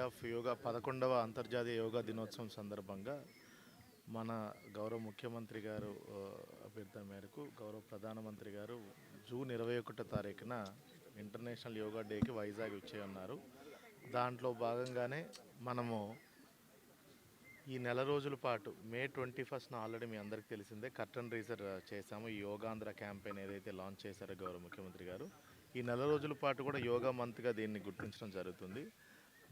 Of yoga పదకొండవ అంతర్జాతీయ యోగా దినోత్సవం సందర్భంగా మన గౌరవ ముఖ్యమంత్రి గారు అభ్యర్థన మేరకు గౌరవ ప్రధానమంత్రి గారు జూన్ ఇరవై ఒకటో తారీఖున ఇంటర్నేషనల్ యోగా డేకి వైజాగ్ ఇచ్చేయన్నారు దాంట్లో భాగంగానే మనము ఈ నెల రోజుల పాటు మే ట్వంటీ ఫస్ట్న ఆల్రెడీ మీ అందరికీ తెలిసిందే కర్టన్ రీజర్ చేశాము. ఈ యోగాంధ్ర క్యాంపెయిన్ ఏదైతే లాంచ్ చేశారో గౌరవ ముఖ్యమంత్రి గారు ఈ నెల రోజుల పాటు కూడా యోగా మంత్గా దీన్ని గుర్తించడం జరుగుతుంది.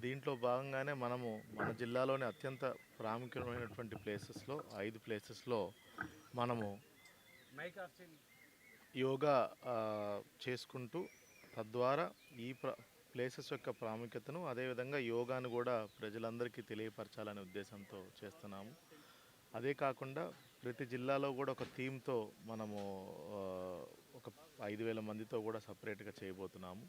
దీంట్లో భాగంగానే మనము మన జిల్లాలోని అత్యంత ప్రాముఖ్యమైనటువంటి ప్లేసెస్లో ఐదు ప్లేసెస్లో మనము యోగా చేసుకుంటూ తద్వారా ఈ ప్ర ప్లేసెస్ యొక్క ప్రాముఖ్యతను అదేవిధంగా యోగాను కూడా ప్రజలందరికీ తెలియపరచాలనే ఉద్దేశంతో చేస్తున్నాము. అదే కాకుండా ప్రతి జిల్లాలో కూడా ఒక థీమ్తో మనము ఒక ఐదు వేల మందితో కూడా సపరేట్గా చేయబోతున్నాము.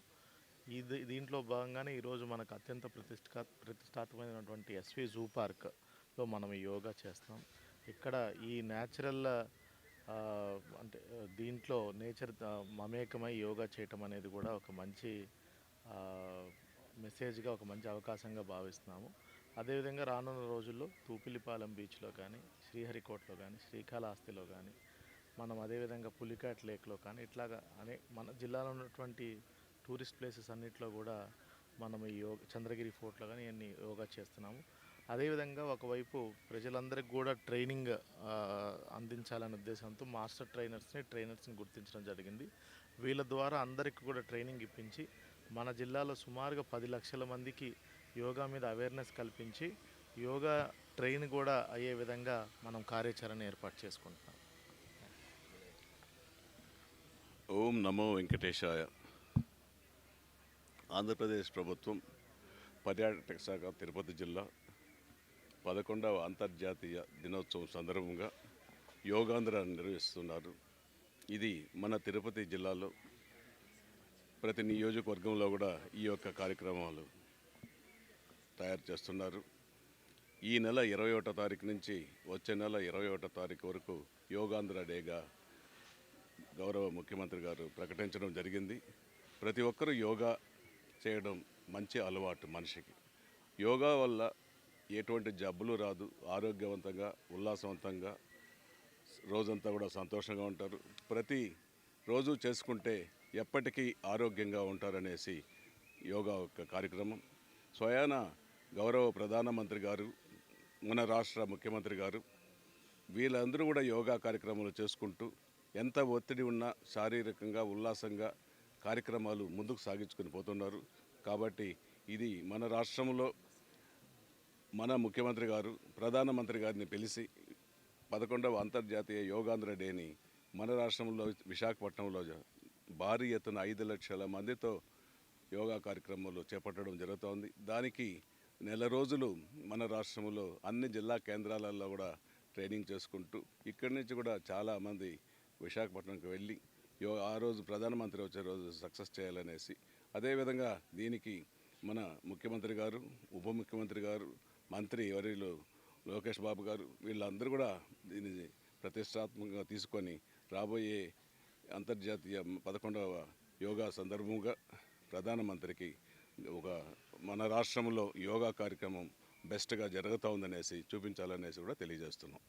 ఇది దీంట్లో భాగంగానే ఈరోజు మనకు అత్యంత ప్రతిష్ఠా ప్రతిష్టాత్మకమైనటువంటి ఎస్వి జూ పార్క్లో మనం యోగా చేస్తాం. ఇక్కడ ఈ న్యాచురల్ అంటే దీంట్లో నేచర్ మమేకమై యోగా చేయటం అనేది కూడా ఒక మంచి మెసేజ్గా ఒక మంచి అవకాశంగా భావిస్తున్నాము. అదేవిధంగా రానున్న రోజుల్లో తూపిలిపాలెం బీచ్లో కానీ శ్రీహరికోటలో కానీ శ్రీకాళహస్తిలో కానీ మనం అదేవిధంగా పులికాట్ లేక్లో కానీ ఇట్లాగా అనే మన జిల్లాలో ఉన్నటువంటి టూరిస్ట్ ప్లేసెస్ అన్నిట్లో కూడా మనం ఈ యోగ చంద్రగిరి ఫోర్ట్లో కానీ అన్ని యోగా చేస్తున్నాము. అదేవిధంగా ఒకవైపు ప్రజలందరికీ కూడా ట్రైనింగ్ అందించాలనే ఉద్దేశంతో మాస్టర్ ట్రైనర్స్ని ట్రైనర్స్ని గుర్తించడం జరిగింది. వీళ్ళ ద్వారా అందరికీ కూడా ట్రైనింగ్ ఇప్పించి మన జిల్లాలో సుమారుగా పది లక్షల మందికి యోగా మీద అవేర్నెస్ కల్పించి యోగా ట్రైన్ కూడా అయ్యే విధంగా మనం కార్యాచరణ ఏర్పాటు చేసుకుంటున్నాం. ఓం నమో వెంకటేశాయ. ఆంధ్రప్రదేశ్ ప్రభుత్వం పర్యాటక శాఖ తిరుపతి జిల్లా పదకొండవ అంతర్జాతీయ దినోత్సవం సందర్భంగా యోగాంధ్ర నిర్వహిస్తున్నారు. ఇది మన తిరుపతి జిల్లాలో ప్రతి నియోజకవర్గంలో కూడా ఈ యొక్క కార్యక్రమాలు తయారు చేస్తున్నారు. ఈ నెల ఇరవై ఒకటో తారీఖు నుంచి వచ్చే నెల ఇరవై ఒకటో తారీఖు వరకు యోగాంధ్ర డేగా గౌరవ ముఖ్యమంత్రి గారు ప్రకటించడం జరిగింది. ప్రతి ఒక్కరూ యోగా చేయడం మంచి అలవాటు మనిషికి. యోగా వల్ల ఎటువంటి జబ్బులు రాదు. ఆరోగ్యవంతంగా ఉల్లాసవంతంగా రోజంతా కూడా సంతోషంగా ఉంటారు. ప్రతి రోజు చేసుకుంటే ఎప్పటికీ ఆరోగ్యంగా ఉంటారనేసి యోగా యొక్క కార్యక్రమం. స్వయాన గౌరవ ప్రధానమంత్రి గారు మన రాష్ట్ర ముఖ్యమంత్రి గారు వీళ్ళందరూ కూడా యోగా కార్యక్రమాలు చేసుకుంటూ ఎంత ఒత్తిడి ఉన్నా శారీరకంగా ఉల్లాసంగా కార్యక్రమాలు ముందుకు సాగించుకొని పోతున్నారు. కాబట్టి ఇది మన రాష్ట్రంలో మన ముఖ్యమంత్రి గారు ప్రధానమంత్రి గారిని పిలిచి పదకొండవ అంతర్జాతీయ యోగాంధ్ర డేని మన రాష్ట్రంలో విశాఖపట్నంలో భారీ ఎత్తున ఐదు లక్షల మందితో యోగా కార్యక్రమాలు చేపట్టడం జరుగుతోంది. దానికి నెల రోజులు మన రాష్ట్రంలో అన్ని జిల్లా కేంద్రాలలో కూడా ట్రైనింగ్ చేసుకుంటూ ఇక్కడి నుంచి కూడా చాలామంది విశాఖపట్నంకి వెళ్ళి ఆ రోజు ప్రధానమంత్రి వచ్చే రోజు సక్సెస్ చేయాలనేసి. అదేవిధంగా దీనికి మన ముఖ్యమంత్రి గారు ఉప ముఖ్యమంత్రి గారు మంత్రి ఎవరిలో లోకేష్ బాబు గారు వీళ్ళందరూ కూడా దీన్ని ప్రతిష్టాత్మకంగా తీసుకొని రాబోయే అంతర్జాతీయ పదకొండవ యోగా సందర్భంగా ప్రధానమంత్రికి ఒక మన రాష్ట్రంలో యోగా కార్యక్రమం బెస్ట్గా జరుగుతూ ఉందనేసి చూపించాలనేసి కూడా తెలియజేస్తున్నాం.